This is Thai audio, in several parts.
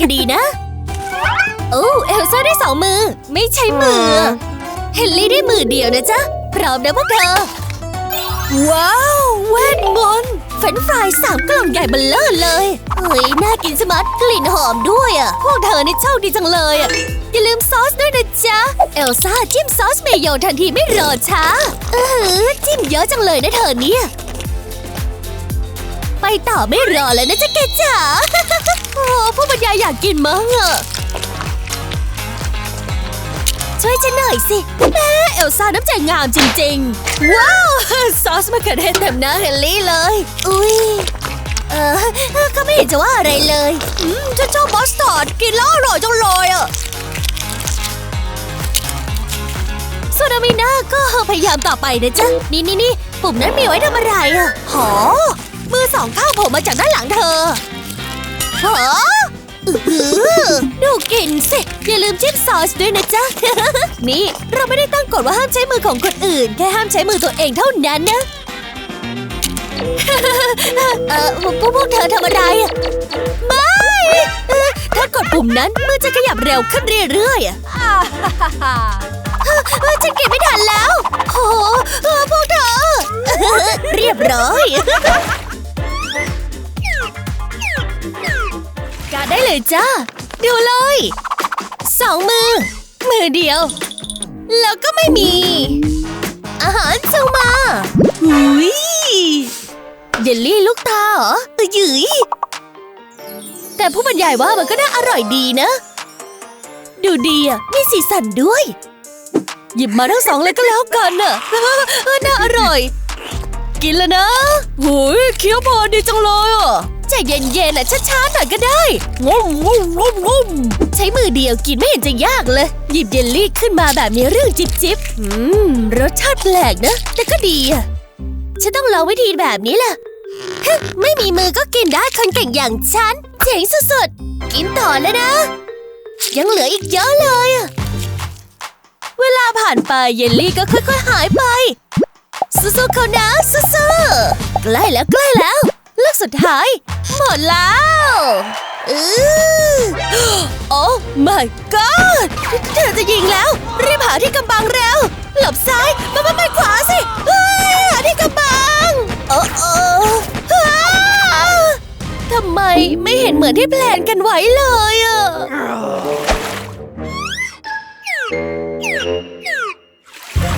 กันดีนะ โอ้เอลซ่าได้สองมือ ไม่ใช่มือ เฮนรี่ได้มือเดียวนะจ๊ะ พร้อมนะพวกเธอ ว้าวเวทมนต์เฟรนช์ฟรายสามกล่องใหญ่เบลเลอร์เลยเฮ้ยน่ากินสมัดกลิ่นหอมด้วยอะ พวกเธอนี่โชคดีจังเลยอะ อย่าลืมซอสด้วยนะจ๊ะ เอลซ่าจิ้มซอสเมโยทันทีไม่รอช้า เออจิ้มเยอะจังเลยนะเธอเนี่ย ไปต่อไม่รอแล้วนะจ๊ะแกจ๋าโอ้ ผู้บรรยายอยากกินมั้งอะช่วยฉันหน่อยสิ แม่เอลซ่าน้ำใจงามจริงๆ ว้าว ซอสมะเขือเทศเต็มหน้าเฮนรี่เลย อุ้ยเออก็ไม่เห็นจะว่าอะไรเลยอืมฉันชอบมอสตาร์ดกินแล้วอร่อยจังเลยอะส่วนอามินาก็พยายามต่อไปนะจ๊ะ นี่นี่นี่ปุ่มนั้นมีไว้ทำอะไรอะหอมือสองข้างโผล่มาจากด้านหลังเธอ สิ อย่าลืมจิ้มซอสด้วยนะจ๊ะ นี่เราไม่ได้ตั้งกฎว่าห้ามใช้มือของคนอื่น แค่ห้ามใช้มือตัวเองเท่านั้นนะ เออพวกพวกเธอทำอะไรอะไม่ถ้ากดปุ่มนั้นมือจะขยับเร็วขึ้นเรื่อยๆอะเออฉันเก็บไม่ทันแล้ว โอ้เออพวกเธอ เรียบร้อย กาได้เลยจ้า ดูเลย สองมือ มือเดียว แล้วก็ไม่มี อาหารจ้ามาหุยเยลลี่ลูกตาเหรอเออหยืยแต่ผู้บรรยายว่ามันก็น่าอร่อยดีนะ ดูดีอะ มีสีสันด้วย หยิบมาทั้งสองเลยก็แล้วกันน่ะน่าอร่อย กินแล้วนะโอ้ยเคี้ยวพอดีจังเลยอะใจเย็นๆน่ะช้าๆหน่อยก็ได้งมงมงมงมใช้มือเดียวกินไม่เห็นจะยากเลย หยิบเยลลี่ขึ้นมาแบบมีเรื่องจิบจิบอืม รสชาติแปลกนะ แต่ก็ดีอะฉันต้องลองวิธีแบบนี้แหละฮึไม่มีมือก็กินได้คนเก่งอย่างฉัน เจ๋งสุดๆ กินต่อแล้วนะ ยังเหลืออีกเยอะเลยอะเวลาผ่านไปเยลลี่ก็ค่อยๆหายไป สู้ๆเขานะสู้ๆใกล้แล้วใกล้แล้วเลือกสุดท้าย หมดแล้วอือโอ้ my god เธอจะยิงแล้ว รีบหาที่กำบังเร็ว หลบซ้ายม่ไม่ไม่ขวาสิหาที่กำบัง โอ้โอ้ทำไมไม่เห็นเหมือนที่แพลนกันไว้เลยอะ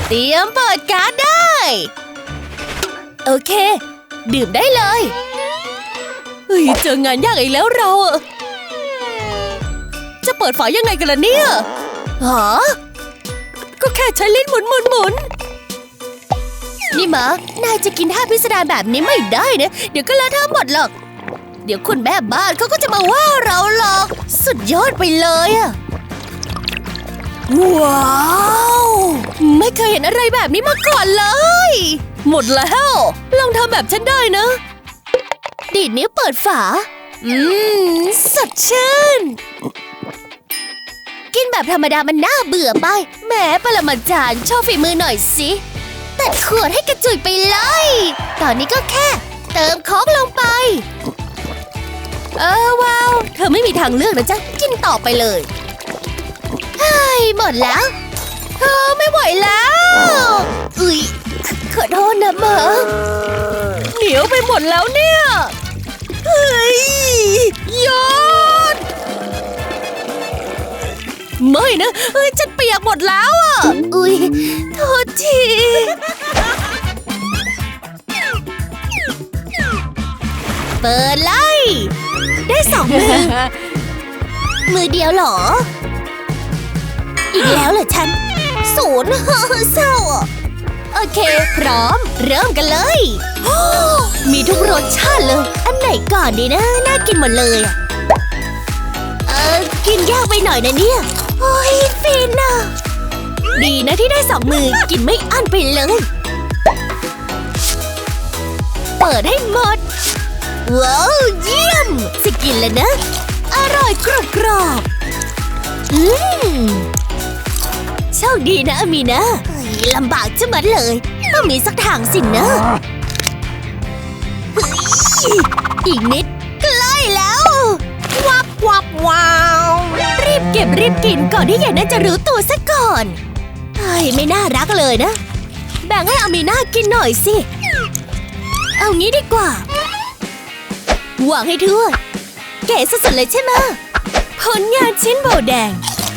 เตรียมเปิดการ์ด โอเค ดื่มได้เลยเฮ้ยเจองานยากอีกแล้วเราอะจะเปิดฝายังไงกันล่ะเนี่ยหรอก็แค่ใช้ลิ้นหมุนหมุนหมุนนี่หมานายจะกินท่าพิสดารแบบนี้ไม่ได้นะ เดี๋ยวก็เลอะเทอะหมดหรอก เดี๋ยวคุณแม่บ้านเขาก็จะมาว่าเราหรอก สุดยอดไปเลยอะว้าว ไม่เคยเห็นอะไรแบบนี้มาก่อนเลย หมดแล้ว ลองทำแบบฉันได้นะ ดีดนิ้วเปิดฝา อืม สดชื่น กินแบบธรรมดามันน่าเบื่อไปแหมปรมาจารย์โชว์ฝีมือหน่อยสิ ตัดขวดให้กระจุยไปเลย ตอนนี้ก็แค่ เติมโค้กลงไป เออว้าว เธอไม่มีทางเลือกนะจ๊ะ กินต่อไปเลยเฮ้ยหมดแล้ว เธอไม่ไหวแล้วอุ้ยขขอโทษนะหมาเหนียวไปหมดแล้วเนี่ยเฮ้ยยอดไม่นะเฮ้ยฉันเปียกหมดแล้วอะอุ้ยโทษทีเปิดเลยได้สองมือ มือเดียวเหรอ อีกแล้วเหรอฉัน ศูนย์เศร้า โอเค พร้อม เริ่มกันเลย มีทุกรสชาติเลย อันไหนก่อนดีนะ น่ากินหมดเลยเออกินยากไปหน่อยนะเนี่ย โอ้ยฟินอะดีนะที่ได้สองมือกินไม่อั้นไปเลย เปิดให้หมด ว้าว เยี่ยมจะกินแล้วนะ อร่อยกรอบกรอบๆอืม คดีนะอามีนะเฮ้ยลำบากจะมัดเลย ต้องมีสักทางสินะเฮ้ยอีกนิดใกล้แล้ว วับวับวาว รีบเก็บรีบกินก่อนที่ยายน่าจะรู้ตัวซะก่อนเฮ้ยไม่น่ารักเลยนะ แบ่งให้อามีน่ากินหน่อยสิ เอางี้ดีกว่าวางให้ทั่วเก๋สุดๆเลยใช่ไหมผลงานชิ้นโบแดง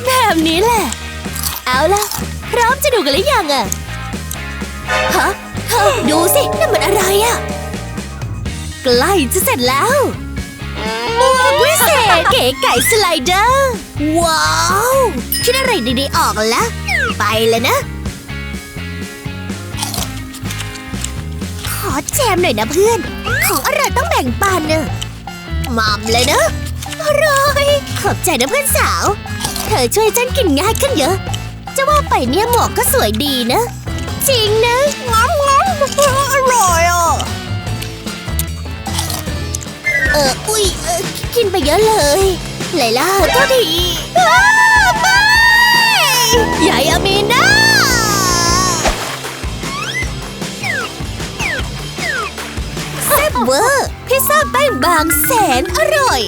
แบบนี้แหละ เอาล่ะ พร้อมจะดูกันหรือยังอะฮะเธอดูสินั่นมันอะไรอะใกล้จะเสร็จแล้วหมวกวิเศษเก๋ไก่สไลเดอร์ ว้าวคิดอะไรดีๆออกแล้วไปเลยนะ ขอแจมหน่อยนะเพื่อน ของอร่อยต้องแบ่งปันเนอะมัมเลยนะอร่อยขอบใจนะเพื่อนสาว เธอช่วยฉันกินง่ายขึ้นเยอะ จะว่าไปเนี่ยหมวกก็สวยดีนะ จริงนะง้อมง้อมอร่อยอะ เอออุ้ยเออกินไปเยอะเลยไลล่าก็ทีอ้าไม่ใหญ่อามีนาแซ่บเวอร์พิซซ่าแป้งบางแสนอร่อย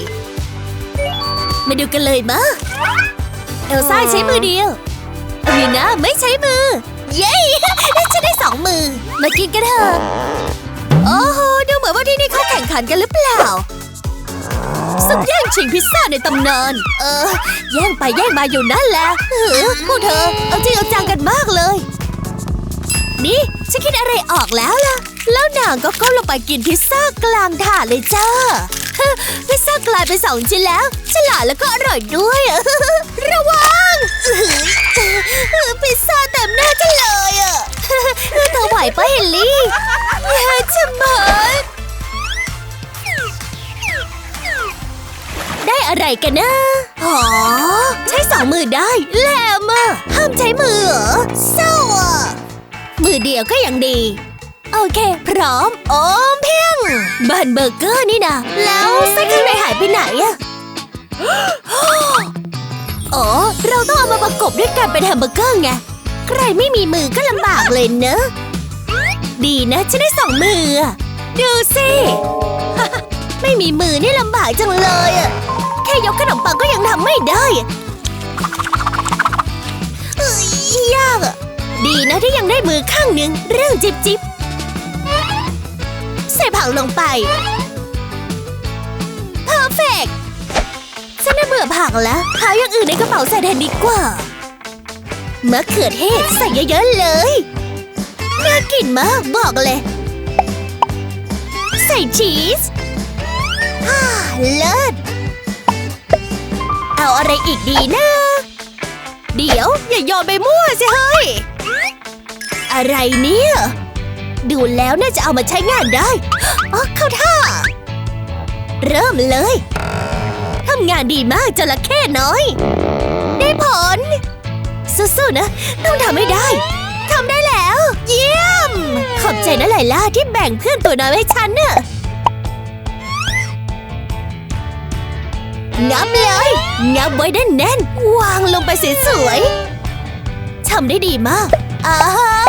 มาดูกันเลยมะเอลซ่าใช้มือเดียว อามีนาไม่ใช้มือ เย้ฉันได้สองมือ มากินกันเถอะ โอ้โห ดูเหมือนว่าที่นี่เขาแข่งขันกันหรือเปล่าสุดแย่งชิงพิซซ่าในตำนาน เออ แย่งไปแย่งมาอยู่นั่นแหละเออพวกเธอ เอาจริงเอาจังกันมากเลย นี่ฉันคิดอะไรออกแล้วล่ะ แล้วนางก็ก้มลงไปกินพิซซ่ากลางถาดเลยจ้า พิซซ่ากลายเป็นสองชิ้นแล้ว ฉลาดแล้วก็อร่อยด้วย ระวังพิซซ่าเต็มหน้าฉันเลยอะเธอไหวปะเฮลลี่แย่จะมัดได้อะไรกันนะอ๋อ ใช้สองมือได้ แลมอะห้ามใช้มือเหรอเศร้าอะมือเดียวก็ยังดี โอเค พร้อม โอมเพียงบันเบอร์เกอร์นี่นะแล้วไส้ข้างในหายไปไหนอะอ๋อ เราต้องเอามาประกบด้วยกันเป็นแฮมเบอร์เกอร์ไง ใครไม่มีมือก็ลำบากเลยเนอะ ดีนะฉันได้สองมือ ดูสิ ไม่มีมือนี่ลำบากจังเลยอะแค่ยกขนมปังก็ยังทำไม่ได้ยากอะดีนะที่ยังได้มือข้างหนึ่งเรื่องจิบจิบ ผักลงไป perfect ฉันน่ะเบื่อผักแล้วหาอย่างอื่นในกระเป๋าใส่แทนดีกว่ามะเขือเทศใส่เยอะๆเลย น่ากินมากบอกเลย ใส่ชีสฮ่าเลิศ เอาอะไรอีกดีนะ เดี๋ยว อย่าโยนไปมั่วสิเฮ้ย อะไรเนี่ย ดูแล้วน่าจะเอามาใช้งานได้อ๋อเข้าท่า เริ่มเลย ทำงานดีมากจระเข้น้อย ได้ผล สู้ๆนะ ต้องทำให้ได้ ทำได้แล้ว เยี่ยม ขอบใจนะไลล่าที่แบ่งเพื่อนตัวน้อยให้ฉันน่ะงับเลย งับไว้แน่นๆวางลงไปสวยๆทำได้ดีมากอ่าฮะ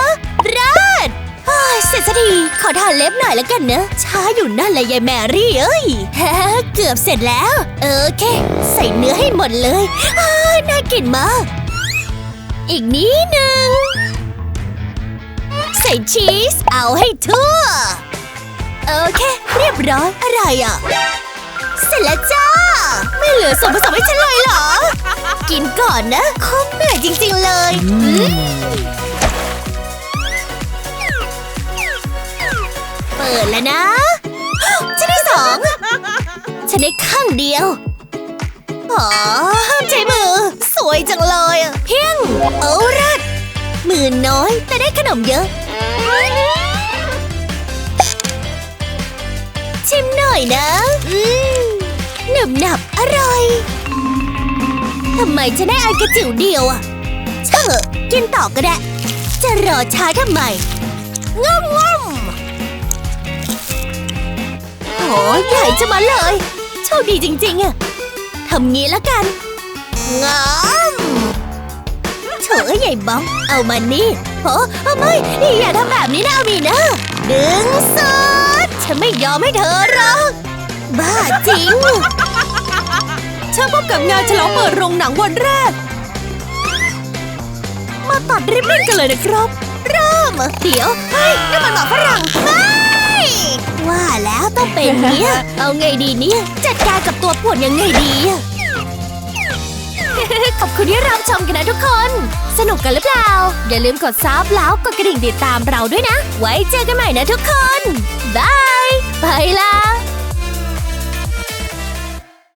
เสร็จสักทีขอทาเล็บหน่อยแล้วกันนะช้าอยู่นั่นเลยยายแมรี่เอ้ยฮะเกือบเสร็จแล้วโอเคใส่เนื้อให้หมดเลยอน่ากินมาก อีกนิดนึง ใส่ชีสเอาให้ทั่ว โอเค เรียบร้อยอะไรอะ เสร็จแล้วจ้า ไม่เหลือส่วนผสมให้ฉันเลยเหรอ กินก่อนนะคงเหนื่อยจริง ๆ เลย อืม เปิดแล้วนะ ฉันได้สอง ฉันได้ข้างเดียว อ๋อ ใช้มือ สวยจังเลย เพียง โอ้รัดมือน้อยแต่ได้ขนมเยอะ ชิมหน่อยนะ อืมหนึบหนับอร่อย ทำไมจะได้อันกระจิ๋วเดียวอะช่างเถอะกินต่อก็ได้ จะรอช้าทำไมง่อมง่ โหใหญ่จะมาเลย โชคดีจริงๆอะทำงี้ล้วกันงามเฉยใหญ่บ้อง เอามานี่โอ้เอาไม่อย่าทำแบบนี้นะอามีนะดึงสุดฉันไม่ยอมให้เธอหรอกบ้าจริงเชิญพบกับงานฉลองเปิดโรงหนังวันแรก มาตัดริบบิ้นกันเลยนะครับ เริ่ม เดี๋ยวเฮ้ยนั่นมันหมาฝรั่งม่า เป็นเนี่ย เอาไงดีเนี่ย จัดการกับตัวปวดยังไงดีอะขอบคุณที่รับชมกันนะทุกคน สนุกกันหรือเปล่า อย่าลืมกดซับแล้วกดกระดิ่งติดตามเราด้วยนะ ไว้เจอกันใหม่นะทุกคน บาย ไปแล้ว